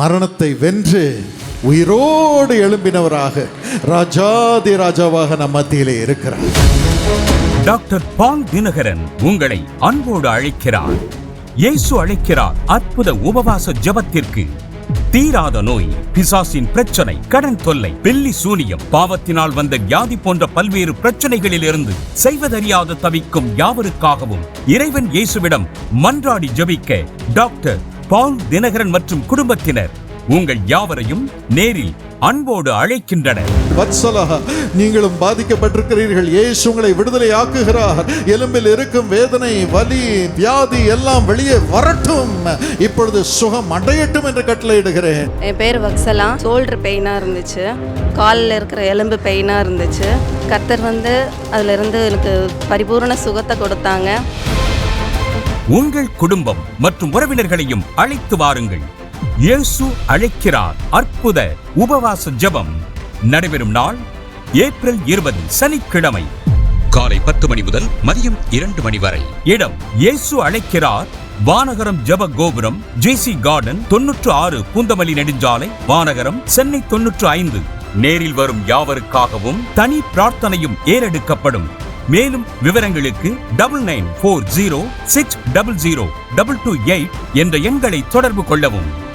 மரணத்தை வென்று உயிரோடு எழும்பினவராக ராஜாதி ராஜாவாக நம் மத்தியிலே இருக்கிறார். டாக்டர் பால் தினகரன் உங்களை அன்போடு அழைக்கிறார். இயேசு அழைக்கிறார் அற்புத உபவாச ஜெபத்திற்கு. தீராத நோய் பிசாசின் பிரச்சனை கடன் தொல்லை வெள்ளி சூனியம் பாவத்தினால் வந்த வியாதி போன்ற பல்வேறு பிரச்சனைகளில் இருந்து செய்வதறியாது தவிக்கும் யாவருக்காகவும் இறைவன் இயேசுவிடம் மன்றாடி ஜெபிக்க டாக்டர் பால் தினகரன் மற்றும் குடும்பத்தினர் உங்கள் யாவரையும் நேரில் அன்போடு அழைக்கின்றனர். வத்சலா நீங்களும் பாதிக்கப்பட்டிருக்கிறீர்கள். இயேசு உங்களை விடுதலை ஆக்குகிறார் எலும்பில் இருக்கும் வேதனை வலி வியாதி எல்லாம் வெளியே வரட்டும். இப்பொழுது சுகம் அடையட்டும் என்று கட்டளையிடுகிறேன். என் பேர் வக்சலா ஷோல்டர் பெயினாக இருந்துச்சு. காலில் இருக்கிற எலும்பு பெயினாக இருந்துச்சு. கர்த்தர் வந்து அதிலிருந்து எனக்கு பரிபூரண சுகத்தை கொடுத்தாங்க. உங்கள் குடும்பம் மற்றும் உறவினர்களையும் அழைத்து வாருங்கள். இயேசு அழைக்கிறார். அற்புத உபவாச ஜெபம் நடைபெறும் நாள் ஏப்ரல் இருபது சனிக்கிழமை. காலை பத்து மணி முதல் மதியம் இரண்டு மணி வரை. இடம் இயேசு அழைக்கிறார். வானகரம் ஜெப கோபுரம் ஜேசி கார்டன் தொன்னூற்று ஆறு பூந்தமல்லி நெடுஞ்சாலை வானகரம் சென்னை தொன்னூற்று ஐந்து. நேரில் வரும் யாவருக்காகவும் தனி பிரார்த்தனையும் ஏறெடுக்கப்படும். மேலும் விவரங்களுக்கு double nine four zero six double zero double two eight என்ற எண்களை தொடர்பு கொள்ளவும்.